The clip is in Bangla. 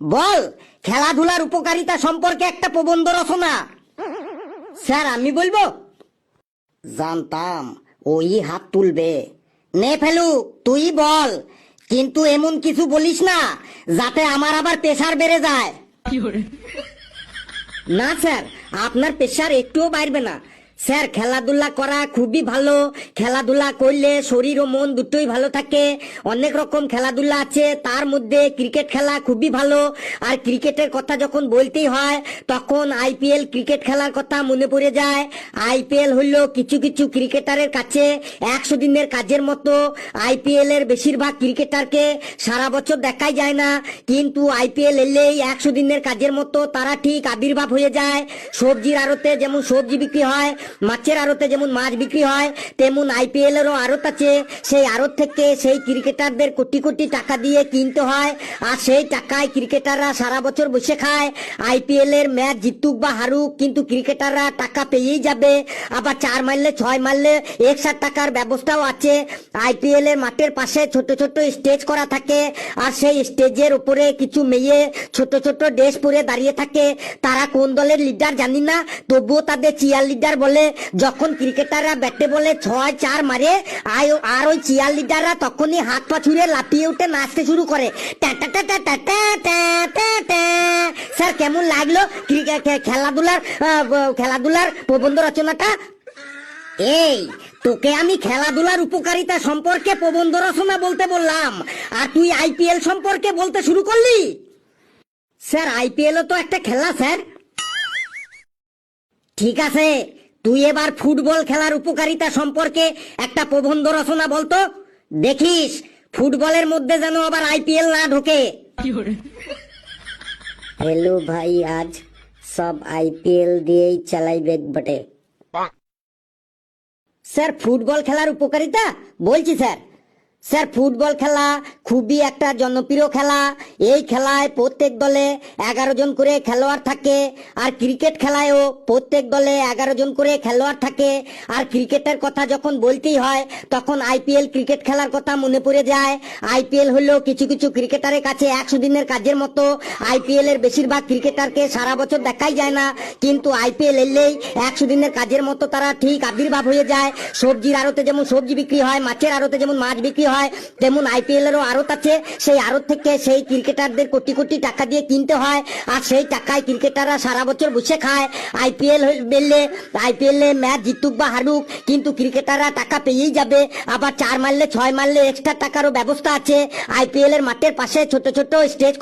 বল খেলাধুলার উপকারিতা সম্পর্কে একটা প্রবন্ধ রচনা। স্যার আমি বলব? জানতাম ওই হাত তুলবে। নে ফেলু তুই বল কিন্তু এমন কিছু বলিস না যাতে আমার আবার প্রেশার বেড়ে যায়। না স্যার আপনার প্রেশার একটুও বাড়বে না। স্যার, খেলাধুলা করা খুবই ভালো। খেলাধুলা করলে শরীর ও মন দুটোই ভালো থাকে। অনেক রকম খেলাধুলা আছে, তার মধ্যে ক্রিকেট খেলা খুবই ভালো। আর ক্রিকেটের কথা যখন বলতেই হয়, তখন আইপিএল ক্রিকেট খেলার কথা মনে পড়ে যায়। আইপিএল হলো কিছু কিছু ক্রিকেটারের কাছে একশো দিনের কাজের মতো। আইপিএল এর বেশিরভাগ ক্রিকেটারকে সারা বছর দেখাই যায় না। কিন্তু আইপিএল এলেই একশো দিনের কাজের মতো তারা ঠিক আবির্ভাব হয়ে যায়। সবজির আড়তে যেমন সবজি বিক্রি হয় মাছের আড়তে যেমন মাছ বিক্রি হয়, তেমন আইপিএল এরও আড়ত আছে। সেই আড়ত থেকে সেই ক্রিকেটারদের কোটি কোটি টাকা দিয়ে কিনতে হয় আর সেই টাকায় ক্রিকেটাররা সারা বছর বসে খায়। আইপিএল এর ম্যাচ জিতুক বা হারুক, কিন্তু ক্রিকেটাররা টাকা পেয়েই যাবে। আবার চার মারলে, ছয় মারলে একশো টাকার ব্যবস্থাও আছে। আইপিএল এর মাঠের পাশে ছোট ছোট স্টেজ করা থাকে আর সেই স্টেজের উপরে কিছু মেয়ে ছোট ছোট ড্রেস পরে দাঁড়িয়ে থাকে। তারা কোন দলের লিডার জানি না, তবুও তাদের চিয়ার লিডার বলে বলে, যখন ক্রিকেটাররা ব্যাটে বলে ছয়, চার মারে আর ওই চিয়ার লিডাররা তখনই হাত পা ছুঁড়ে লাফিয়ে উঠে নাচতে শুরু করে। স্যার, কেমন লাগল খেলাধুলার খেলাধুলার প্রবন্ধ রচনাটা? এই, তোকে আমি খেলাধুলার উপকারিতা সম্পর্কে প্রবন্ধ রচনা বলতে বললাম। আর তুই আইপিএল সম্পর্কে বলতে শুরু করলি? স্যার আইপিএলও তো একটা খেলা, স্যার। ঠিক আছে তুই এবার ফুটবল খেলার উপকারিতা সম্পর্কে একটা প্রবন্ধ রচনা বলতো? দেখিস ফুটবলের মধ্যে যেন আবার আইপিএল না ঢোকে। হ্যালো ভাই আজ সব আইপিএল দিয়েই চালাই বেগ বটে স্যার ফুটবল খেলার উপকারিতা? বলছি স্যার। স্যার, ফুটবল খেলা খুবই একটা জনপ্রিয় খেলা। এই খেলায় প্রত্যেক দলে এগারো জন করে খেলোয়াড় থাকে আর ক্রিকেট খেলায়ও প্রত্যেক দলে এগারো জন করে খেলোয়াড় থাকে। আর ক্রিকেটের কথা যখন বলতেই হয়, তখন আইপিএল ক্রিকেট খেলার কথা মনে পড়ে যায়। আইপিএল হলো কিছু কিছু ক্রিকেটারের কাছে একশো দিনের কাজের মতো আইপিএল এর বেশিরভাগ ক্রিকেটারকে সারা বছর দেখাই যায় না। কিন্তু আইপিএল এলেই একশো দিনের কাজের মতো তারা ঠিক আবির্ভাব হয়ে যায়। সবজির আড়তে যেমন সবজি বিক্রি হয়, মাছের আড়তে যেমন মাছ বিক্রি হয়। তেমন আইপিএল এরও আড়ত আছে। সেই আড়ত থেকে সেই ক্রিকেটারদের কোটি কোটি টাকা দিয়ে কিনতে হয়। আর সেই টাকায় ক্রিকেটাররা সারা বছর বসে খায়। আইপিএল বেললে আইপিএল এ ম্যাচ জিতুক বা হারুক, কিন্তু ক্রিকেটাররা টাকা পেয়েই যাবে। আবার চার মারলে, ছয় মারলে এক্সট্রা টাকারও ব্যবস্থা আছে। আইপিএল এর মাঠের পাশে ছোট ছোট স্টেজ